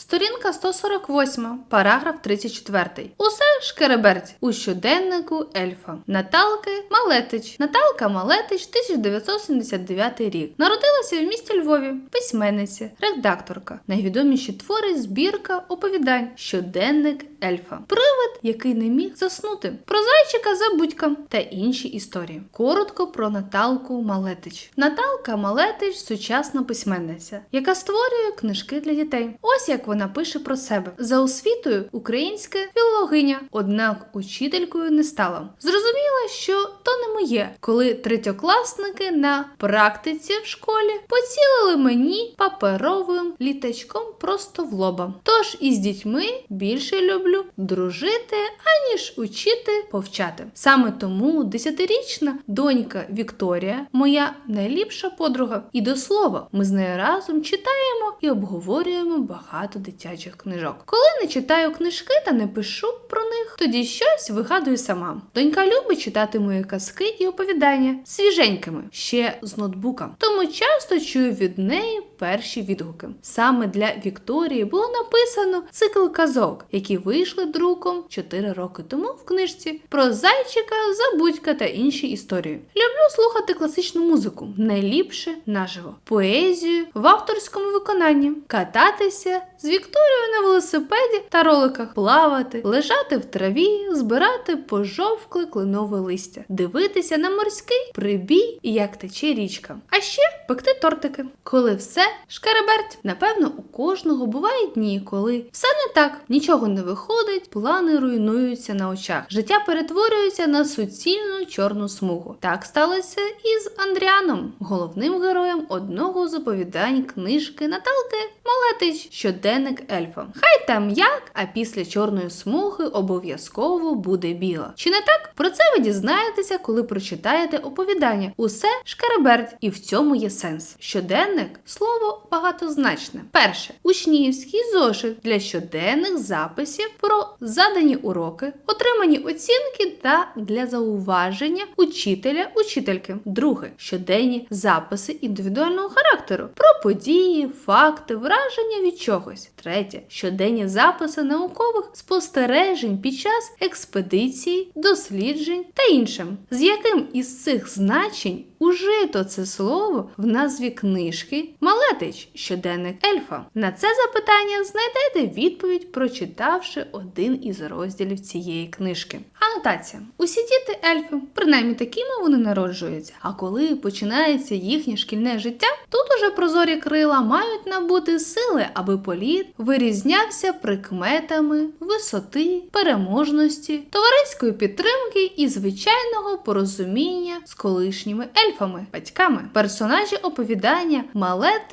Сторінка 148, параграф 34. Усе шкереберть у щоденнику ельфа. Наталки Малетич. Наталка Малетич, 1979 рік. Народилася в місті Львові, письменниця, редакторка. Найвідоміші твори збірка оповідань. Щоденник ельфа. Привид, який не міг заснути. Про зайчика забудька та інші історії. Коротко про Наталку Малетич. Наталка Малетич сучасна письменниця, яка створює книжки для дітей. Ось як вона пише про себе за освітою українська філологиня, однак учителькою не стала. Зрозуміла, що то не моє, коли третьокласники на практиці в школі поцілили мені паперовим літачком просто в лоба. Тож із дітьми більше люблю дружити, аніж учити повчати. Саме тому десятирічна донька Вікторія, моя найліпша подруга, і до слова, ми з нею разом читаємо і обговорюємо багато дитячих книжок. Коли не читаю книжки та не пишу про них, тоді щось вигадую сама. Донька любить читати мої казки і оповідання свіженькими, ще з ноутбука. Тому часто чую від неї перші відгуки. Саме для Вікторії було написано цикл казок, які вийшли друком 4 роки тому в книжці про зайчика, забудька та інші історії. Люблю слухати класичну музику, найліпше наживо, поезію в авторському виконанні, кататися з Вікторією на велосипеді та роликах, плавати, лежати в траві, збирати пожовкле кленове листя, дивитися на морський прибій і як тече річка. А ще пекти тортики. Коли все шкереберть. Напевно, у кожного бувають дні, коли все не так, нічого не виходить, плани руйнуються на очах. Життя перетворюється на суцільну чорну смугу. Так сталося і з Андріаном, головним героєм одного з оповідань книжки Наталки Малетич Щоденник ельфа. Хай там як, а після чорної смуги обов'язково буде біла. Чи не так? Про це ви дізнаєтеся, коли прочитаєте оповідання. Усе шкереберть, і в цьому є сенс. Щоденник слово багатозначне. Перше учнівський зошит для щоденних записів про задані уроки, отримані оцінки та для зауваження учителя учительки. Друге щоденні записи індивідуального характеру про події, факти, враження від чогось. Третє щоденні записи наукових спостережень під час експедицій, досліджень та іншим. З яким із цих значень ужито це слово в назві книжки Малетич щоденник ельфа? На це запитання знайдете відповідь, прочитавши один із розділів цієї книжки. Анотація: усі діти ельфи, принаймні такими вони народжуються. А коли починається їхнє шкільне життя, тут уже прозорі крила мають набути сили, аби політ вирізнявся прикметами висоти, переможності, товариської підтримки і звичайного порозуміння з колишніми ельфами, батьками. Персонажі оповідання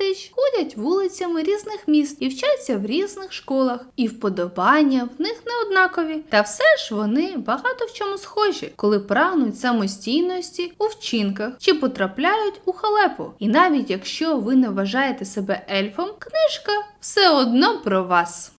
Малетич ходять вулицями різних міст і вчаться в різних школах, і вподобання в них не однакові. Та все ж вони багато в чому схожі, коли прагнуть самостійності у вчинках чи потрапляють у халепу. І навіть якщо ви не вважаєте себе ельфом, книжка все одно про вас.